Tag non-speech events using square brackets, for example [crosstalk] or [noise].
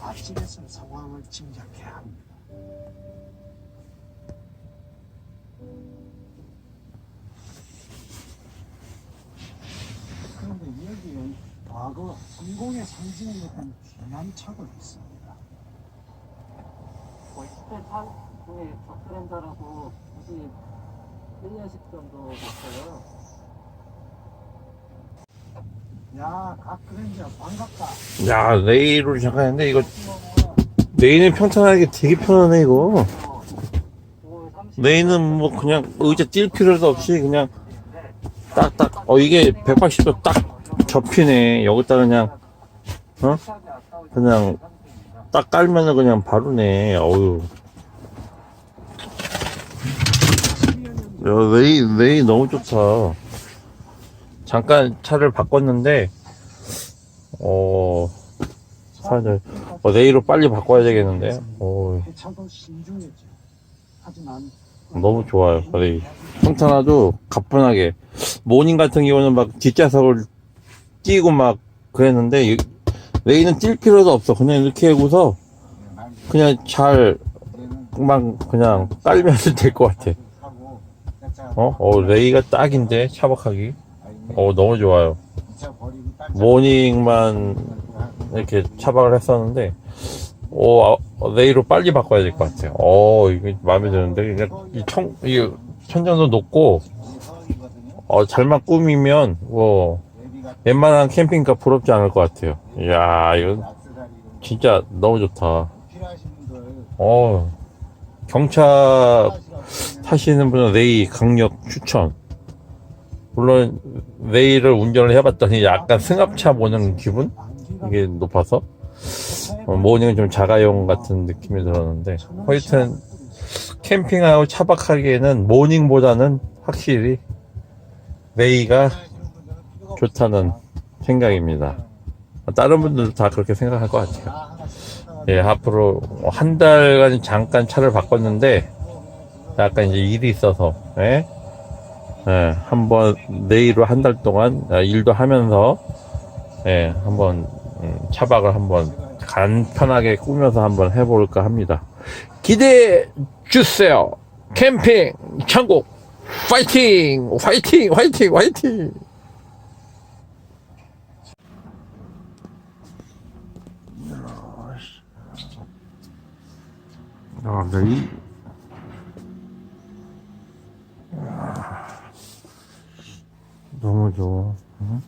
앞집에서 상황을 짐작해야 합니다. 그런데 여기에 과거 공공의 상징이었던 귀한차가 있습니다. 뭐 18판 중에 격그랜더라고 굳이 1년씩 정도 됐어요. 야, 레이로 잠깐 했는데, 이거, 레이는 평탄하게 되게 편하네, 이거. 레이는 뭐, 그냥 의자 뛸 필요도 없이, 그냥, 딱딱, 어, 이게 180도 딱 접히네. 여기다 그냥, 어? 그냥, 딱 깔면은 그냥 바로네. 야, 레이, 레이 너무 좋다. 잠깐 차를 바꿨는데, 어, 사실, 어, 레이로 빨리 바꿔야 되겠는데, 어, 너무 좋아요, 레이. 평탄화도 가뿐하게. 모닝 같은 경우는 막 뒷좌석을 끼고 막 그랬는데, 이- 레이는 뛸 필요도 없어. 그냥 이렇게 하고서, 그냥 잘, 막 그냥 깔면 [laughs] 될 것 같아. 어? 어, 레이가 딱인데, 차박하기. 어, 너무 좋아요. 모닝만 이렇게 차박을 했었는데, 오, 아, 레이로 빨리 바꿔야 될 것 같아요. 어, 이게 마음에 드는데, 그냥 이 청, 이 천장도 높고, 어, 잘만 꾸미면, 뭐, 웬만한 캠핑카 부럽지 않을 것 같아요. 이야, 이거 진짜 너무 좋다. 어, 경차 타시는 분은 레이 강력 추천. 물론, 레이를 운전을 해봤더니 약간 승합차 보는 기분? 이게 높아서? 어, 모닝은 좀 자가용 같은 느낌이 들었는데, 하여튼, 캠핑하고 차박하기에는 모닝보다는 확실히 레이가 좋다는 생각입니다. 다른 분들도 다 그렇게 생각할 것 같아요. 예, 앞으로 한 달간 잠깐 차를 바꿨는데, 약간 이제 일이 있어서, 예? 예, 한번 내일로 한 달 동안 아, 일도 하면서, 예, 한번 음, 차박을 한번 간편하게 꾸며서 한번 해볼까 합니다. 기대해 주세요. 캠핑 천국 파이팅! 파이팅! 파이팅! 파이팅! 아, 네. 너무 좋아. 응?